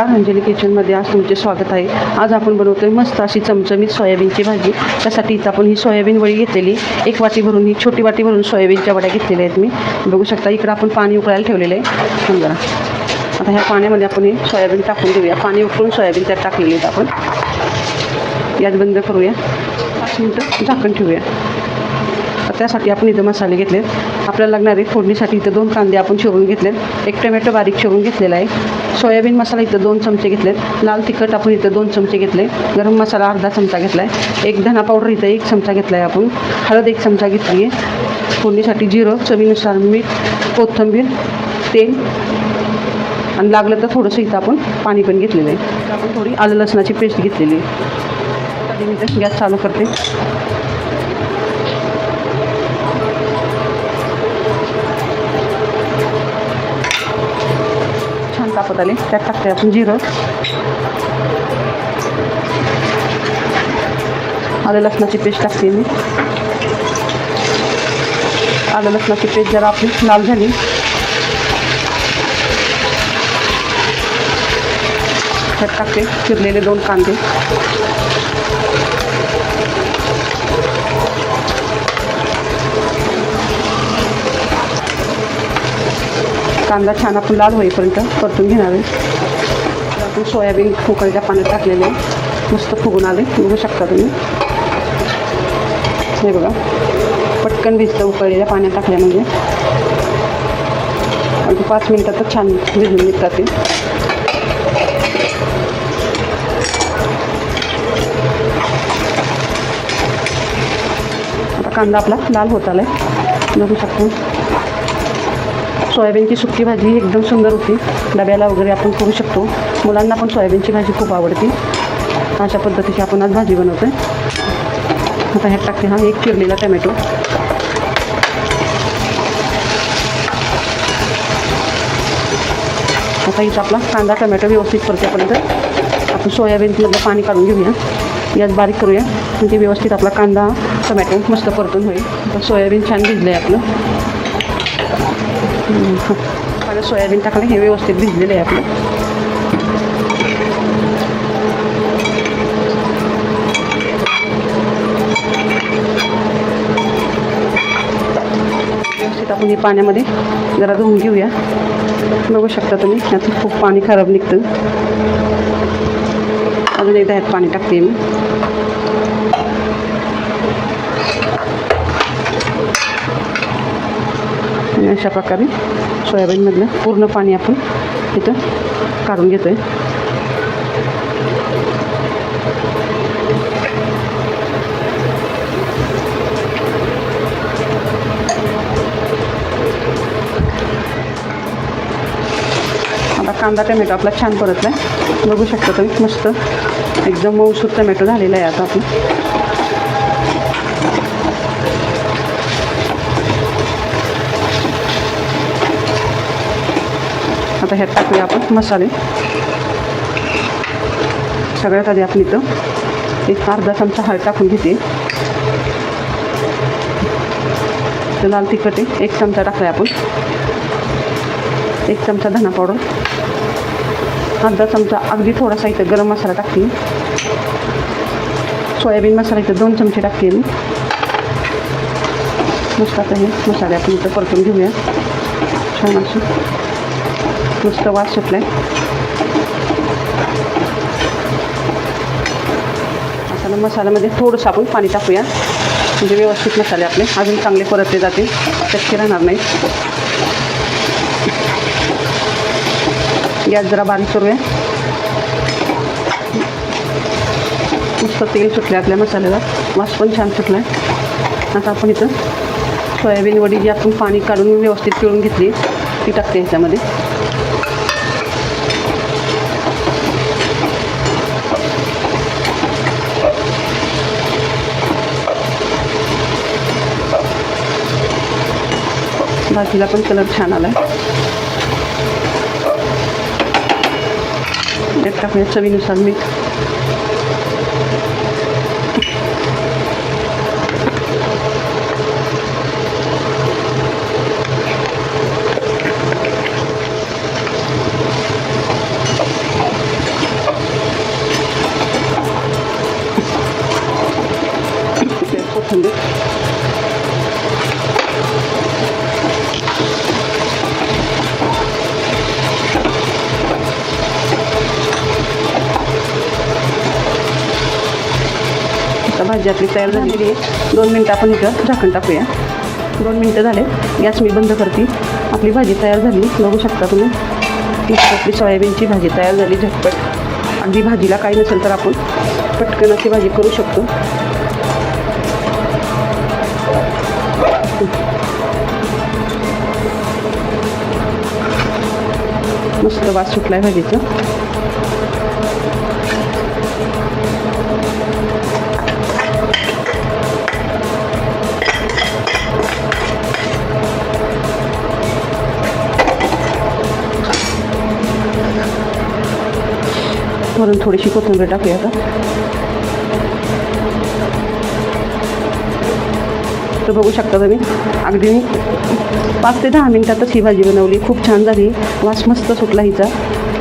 नमस्कार अंजली किचनमध्ये आज तुमचे स्वागत आहे. आज आपण बनवतो आहे मस्त अशी चमचमीत सोयाबीनची भाजी. त्यासाठी इथं आपण ही सोयाबीन वडी घेतलेली. एक वाटी भरून ही छोटी वाटी भरून सोयाबीनच्या वड्या घेतलेल्या आहेत मी. बघू शकता इकडं आपण पाणी उकळायला ठेवलेलं आहे. समजा आता ह्या पाण्यामध्ये आपण हे सोयाबीन टाकून देऊया. पाणी उकळून सोयाबीन त्यात टाकलेली आहेत आपण. यात बंद करूया. पाच मिनटं झाकण ठेवूया. त्यासाठी आपण इथं मसाले घेतलेत. आपल्याला लागणारे फोडणीसाठी इथं दोन कांदे आपण शिवून घेतलेत. एक टोमॅटो बारीक शिवून घेतलेला आहे. सोयाबीन मसाला इथं दोन चमचे घेतलेत. लाल तिखट आपण इथं दोन चमचे घेतले. गरम मसाला अर्धा चमचा घेतला आहे एक धना पावडर इथं एक चमचा घेतला आहे आपण. हळद एक चमचा घेतली आहे फोडणीसाठी जिरं चवीनुसार मीठ कोथिंबीर तेल आणि लागलं तर थोडंसं इथं आपण पाणी पण घेतलेलं आहे. आपण थोडी आलं लसणाची पेस्ट घेतलेली आहे. मी गॅस चालू करते. दाखवत आले. त्यात टाकते आपण जिरं. आलं लसणाची पेस्ट टाकते मी. आलं लसणाची पेस्ट जरा आपली लाल झाली. त्यात टाकते. चिरलेले दोन कांदे. कांदा छान आपण लाल होईपर्यंत परतून घेणार आहे. आपण सोयाबीन उकळीच्या पाण्यात टाकलेले आहे. मस्त फुगून आले. बघू शकता तुम्ही. हे बघा. पटकन भिजतं उकळलेल्या पाण्यात टाकल्या म्हणजे आणि पाच मिनिटातच छान भिजून निघतात ते. आता कांदा आपला लाल होत आला आहे बघू शकतो. सोयाबीनची सुकी भाजी एकदम सुंदर होती. डब्याला वगैरे आपण करू शकतो. मुलांना पण सोयाबीनची भाजी खूप आवडते. अशा पद्धतीची आपण आज भाजी बनवतो आता ह्यात टाकते हा एक चिरलेला टमॅटो. आता इथं आपला कांदा टमॅटो व्यवस्थित परतेपर्यंत आपण सोयाबीनमधलं पाणी काढून घेऊया. यात बारीक करूया. म्हणजे व्यवस्थित आपला कांदा टमॅटो मस्त परतून होईल. आता सोयाबीन छान भिजलं आहे आपलं. मला सोयाबीन टाकलं हे व्यवस्थित भिजलेलं आहे आपलं. व्यवस्थित आपण हे पाण्यामध्ये जरा धुवून घेऊया. बघू शकता तुम्ही यातून खूप पाणी खराब निघतं. अजून एकदा ह्यात पाणी टाकते मी. आणि अशा प्रकारे सोयाबीनमधलं पूर्ण पाणी आपण इथं काढून घेतो आहे आता कांदा टमॅटो आपला छान परतला आहे बघू शकता तुम्ही मस्त एकदम मऊसूर टमॅटो झालेला आहे आता आपण. आता ह्यात टाकूया आपण मसाले. सगळ्यात आधी आपण इथं एक अर्धा चमचा हळद टाकून घेते. तर लाल तिखट आहे एक चमचा टाकला आपण. एक चमचा धना पावडर. अर्धा चमचा अगदी थोडासा इथं गरम मसाला टाकते. सोयाबीन मसाला इथं दोन चमचे टाकते मी. मस्त आता हे मसाले आपण इथं परतून घेऊया. छान असं. मस्त वास सुटलाय आता मसाल्यामध्ये थोडंसं आपण पाणी टाकूया. म्हणजे व्यवस्थित मसाले आपले. अजून चांगले परतले जातील. चटके राहणार नाही. गॅस जरा बारीक करूया. मस्त तेल सुटले आपल्या मसाल्याला. वास पण छान सुटला आहे आता आपण इथं सोयाबीन वडी जी आपण पाणी काढून व्यवस्थित पिळून घेतली ती टाकते ह्याच्यामध्ये. भाजीला पण कलर छान आला आहे टाकूया चवीनुसार मीठ Thank you. आता भाजी आपली तयार झालेली आहे. दोन मिनटं आपण इथं झाकण टाकूया. दोन मिनटं झाले. गॅस मी बंद करते. आपली भाजी तयार झाली. बघू शकता तुम्ही. मस्त आपली सोयाबीनची भाजी तयार झाली झटपट. अगदी भाजीला काही नसेल तर आपण पटकन अशी भाजी करू शकतो. मस्त वास आहे भाजीचा. वरून थोडीशी कोथिंबीर टाकूया आता. तर बघू शकता तुम्ही अगदी मी पाच ते दहा मिनटातच ही भाजी बनवली. खूप छान झाली. वास मस्त सुटला हिचा.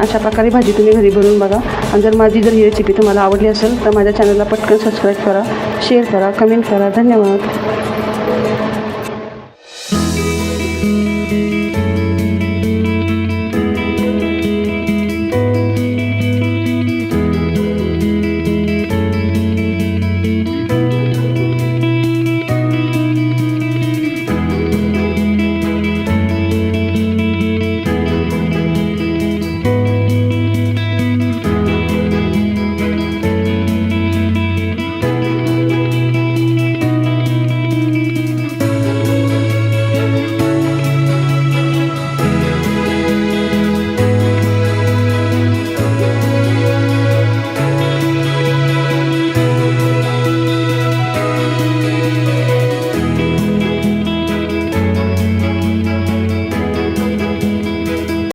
अशा प्रकारे भाजी तुम्ही घरी बनवून बघा. आणि जर माझी जर ही रेसिपी तुम्हाला आवडली असेल तर माझ्या चॅनलला पटकन सबस्क्राईब करा शेअर करा कमेंट करा. धन्यवाद.